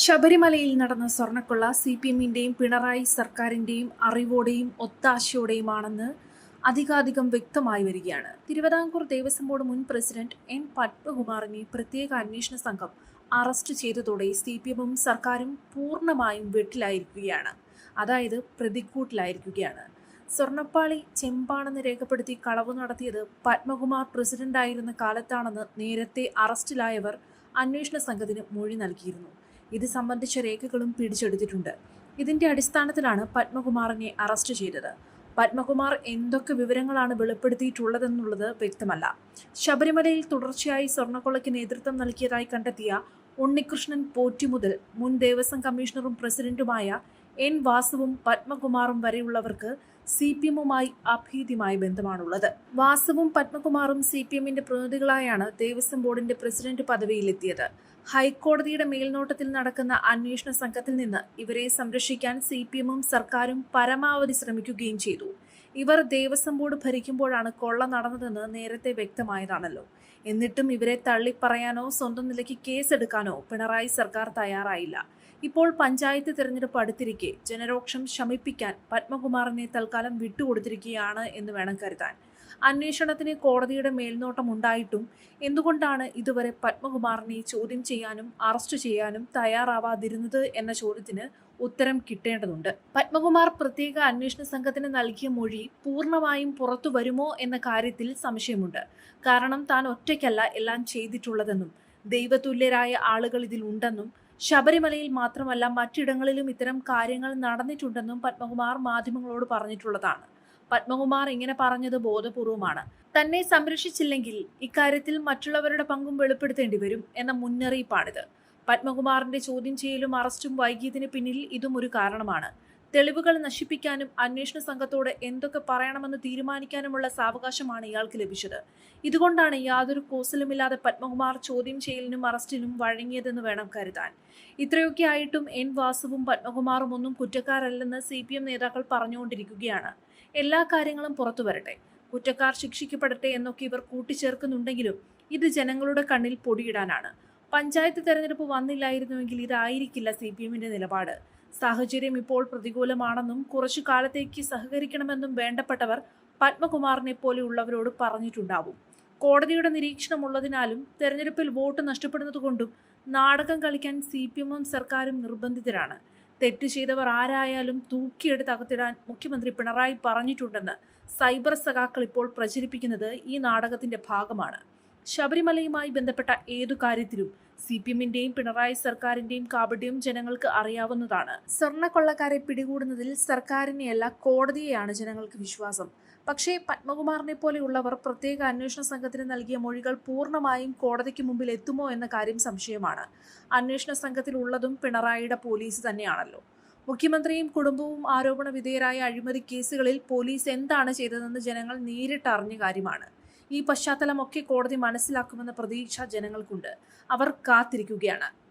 ശബരിമലയിൽ നടന്ന സ്വർണക്കൊള്ള സി പി എമ്മിന്റെയും പിണറായി സർക്കാരിന്റെയും അറിവോടെയും ഒത്താശയോടെയുമാണെന്ന് അധികാധികം വ്യക്തമായി വരികയാണ്. തിരുവിതാംകൂർ ദേവസ്വം ബോർഡ് മുൻ പ്രസിഡന്റ് എൻ പത്മകുമാറിനെ പ്രത്യേക അന്വേഷണ സംഘം അറസ്റ്റ് ചെയ്തതോടെ സി പി എമ്മും സർക്കാരും പൂർണമായും വെട്ടിലായിരിക്കുകയാണ്. അതായത് പ്രതിക്കൂട്ടിലായിരിക്കുകയാണ്. സ്വർണപ്പാളി ചെമ്പാണെന്ന് രേഖപ്പെടുത്തി കളവ് നടത്തിയത് പത്മകുമാർ പ്രസിഡന്റായിരുന്ന കാലത്താണെന്ന് നേരത്തെ അറസ്റ്റിലായവർ അന്വേഷണ സംഘത്തിന് മൊഴി നൽകിയിരുന്നു. ഇത് സംബന്ധിച്ച രേഖകളും പിടിച്ചെടുത്തിട്ടുണ്ട്. ഇതിന്റെ അടിസ്ഥാനത്തിലാണ് പത്മകുമാറിനെ അറസ്റ്റ് ചെയ്തത്. പത്മകുമാർ എന്തൊക്കെ വിവരങ്ങളാണ് വെളിപ്പെടുത്തിയിട്ടുള്ളതെന്നുള്ളത് വ്യക്തമല്ല. ശബരിമലയിൽ തുടർച്ചയായി സ്വർണക്കൊള്ളയ്ക്ക് നേതൃത്വം നൽകിയതായി കണ്ടെത്തിയ ഉണ്ണികൃഷ്ണൻ പോറ്റി മുതൽ മുൻ ദേവസ്വം കമ്മീഷണറും പ്രസിഡന്റുമായ എൻ വാസുവും പത്മകുമാറും വരെയുള്ളവർക്ക് സി പി എമ്മുമായി അഭേദ്യമായ ബന്ധമാണുള്ളത്. വാസുവും പത്മകുമാറും സി പി എമ്മിന്റെ പ്രതിനിധികളായാണ് ദേവസ്വം ബോർഡിന്റെ പ്രസിഡന്റ് പദവിയിലെത്തിയത്. ഹൈക്കോടതിയുടെ മേൽനോട്ടത്തിൽ നടക്കുന്ന അന്വേഷണ സംഘത്തിൽ നിന്ന് ഇവരെ സംരക്ഷിക്കാൻ സി പി എമ്മും സർക്കാരും പരമാവധി ശ്രമിക്കുകയും ചെയ്തു. ഇവർ ദേവസ്വം ബോർഡ് ഭരിക്കുമ്പോഴാണ് കൊള്ള നടന്നതെന്ന് നേരത്തെ വ്യക്തമായതാണല്ലോ. എന്നിട്ടും ഇവരെ തള്ളിപ്പറയാനോ സ്വന്തം നിലയ്ക്ക് കേസെടുക്കാനോ പിണറായി സർക്കാർ തയ്യാറായില്ല. ഇപ്പോൾ പഞ്ചായത്ത് തിരഞ്ഞെടുപ്പ് അടുത്തിരിക്കെ. ജനരോക്ഷം ശമിപ്പിക്കാൻ പത്മകുമാറിനെ തൽക്കാലം വിട്ടുകൊടുത്തിരിക്കുകയാണ് എന്ന് വേണം കരുതാൻ. അന്വേഷണത്തിന് കോടതിയുടെ മേൽനോട്ടം ഉണ്ടായിട്ടും എന്തുകൊണ്ടാണ് ഇതുവരെ പത്മകുമാറിനെ ചോദ്യം ചെയ്യാനും അറസ്റ്റ് ചെയ്യാനും തയ്യാറാവാതിരുന്നത് എന്ന ചോദ്യത്തിന് ഉത്തരം കിട്ടേണ്ടതുണ്ട്. പത്മകുമാർ പ്രത്യേക അന്വേഷണ സംഘത്തിന് നൽകിയ മൊഴി പൂർണമായും പുറത്തു വരുമോ എന്ന കാര്യത്തിൽ സംശയമുണ്ട്. കാരണം താൻ ഒറ്റയ്ക്കല്ല എല്ലാം ചെയ്തിട്ടുള്ളതെന്നും ദൈവതുല്യരായ ആളുകൾ ഇതിൽ ഉണ്ടെന്നും ശബരിമലയിൽ മാത്രമല്ല മറ്റിടങ്ങളിലും ഇത്തരം കാര്യങ്ങൾ നടന്നിട്ടുണ്ടെന്നും പത്മകുമാർ മാധ്യമങ്ങളോട് പറഞ്ഞിട്ടുള്ളതാണ്. പത്മകുമാർ ഇങ്ങനെ പറഞ്ഞത് ബോധപൂർവമാണ്. തന്നെ സംരക്ഷിച്ചില്ലെങ്കിൽ ഇക്കാര്യത്തിൽ മറ്റുള്ളവരുടെ പങ്കും വെളിപ്പെടുത്തേണ്ടി വരും എന്ന മുന്നറിയിപ്പാണിത്. പത്മകുമാറിന്റെ ചോദ്യം ചെയ്യലും അറസ്റ്റും വൈകിയതിന് പിന്നിൽ ഇതും ഒരു കാരണമാണ്. തെളിവുകൾ നശിപ്പിക്കാനും അന്വേഷണ സംഘത്തോട് എന്തൊക്കെ പറയണമെന്ന് തീരുമാനിക്കാനുമുള്ള സാവകാശമാണ് ഇയാൾക്ക് ലഭിച്ചത്. ഇതുകൊണ്ടാണ് യാതൊരു കോസലുമില്ലാതെ പത്മകുമാർ ചോദ്യം ചെയ്യലിനും അറസ്റ്റിനും വഴങ്ങിയതെന്ന് വേണം കരുതാൻ. ഇത്രയൊക്കെ ആയിട്ടും എൻ വാസുവും പത്മകുമാറും ഒന്നും കുറ്റക്കാരല്ലെന്ന് സി പി എം നേതാക്കൾ പറഞ്ഞുകൊണ്ടിരിക്കുകയാണ്. എല്ലാ കാര്യങ്ങളും പുറത്തു വരട്ടെ. കുറ്റക്കാർ ശിക്ഷിക്കപ്പെടട്ടെ എന്നൊക്കെ ഇവർ കൂട്ടിച്ചേർക്കുന്നുണ്ടെങ്കിലും ഇത് ജനങ്ങളുടെ കണ്ണിൽ പൊടിയിടാനാണ്. പഞ്ചായത്ത് തെരഞ്ഞെടുപ്പ് വന്നില്ലായിരുന്നുവെങ്കിൽ ഇതായിരിക്കില്ല സി പി നിലപാട്. സാഹചര്യം ഇപ്പോൾ പ്രതികൂലമാണെന്നും കുറച്ചു കാലത്തേക്ക് സഹകരിക്കണമെന്നും വേണ്ടപ്പെട്ടവർ പത്മകുമാറിനെ പോലെയുള്ളവരോട് പറഞ്ഞിട്ടുണ്ടാവും. കോടതിയുടെ നിരീക്ഷണമുള്ളതിനാലും തെരഞ്ഞെടുപ്പിൽ വോട്ട് നഷ്ടപ്പെടുന്നതുകൊണ്ടും നാടകം കളിക്കാൻ സി പി എമ്മും സർക്കാരും നിർബന്ധിതരാണ്. തെറ്റ് ചെയ്തവർ ആരായാലും തൂക്കിയെടുത്ത് അകത്തിടാൻ മുഖ്യമന്ത്രി പിണറായി പറഞ്ഞിട്ടുണ്ടെന്ന് സൈബർ സഖാക്കൾ ഇപ്പോൾ പ്രചരിപ്പിക്കുന്നത് ഈ നാടകത്തിന്റെ ഭാഗമാണ്. ശബരിമലയുമായി ബന്ധപ്പെട്ട ഏതു കാര്യത്തിലും സി പി എമ്മിന്റെയും പിണറായി സർക്കാരിന്റെയും കാപട്യം ജനങ്ങൾക്ക് അറിയാവുന്നതാണ്. സ്വർണക്കൊള്ളക്കാരെ പിടികൂടുന്നതിൽ സർക്കാരിനെയല്ല കോടതിയെയാണ് ജനങ്ങൾക്ക് വിശ്വാസം. പക്ഷേ പത്മകുമാറിനെ പോലെയുള്ളവർ പ്രത്യേക അന്വേഷണ സംഘത്തിന് നൽകിയ മൊഴികൾ പൂർണമായും കോടതിക്ക് മുമ്പിൽ എത്തുമോ എന്ന കാര്യം സംശയമാണ്. അന്വേഷണ സംഘത്തിൽ ഉള്ളതും പിണറായിയുടെ പോലീസ് തന്നെയാണല്ലോ. മുഖ്യമന്ത്രിയും കുടുംബവും ആരോപണ വിധേയരായ അഴിമതി കേസുകളിൽ പോലീസ് എന്താണ് ചെയ്തതെന്ന് ജനങ്ങൾ നേരിട്ട് അറിഞ്ഞ കാര്യമാണ്. ഈ പശ്ചാത്തലമൊക്കെ കോടതി മനസ്സിലാക്കുമെന്ന പ്രതീക്ഷ ജനങ്ങൾക്കുണ്ട്. അവർ കാത്തിരിക്കുകയാണ്.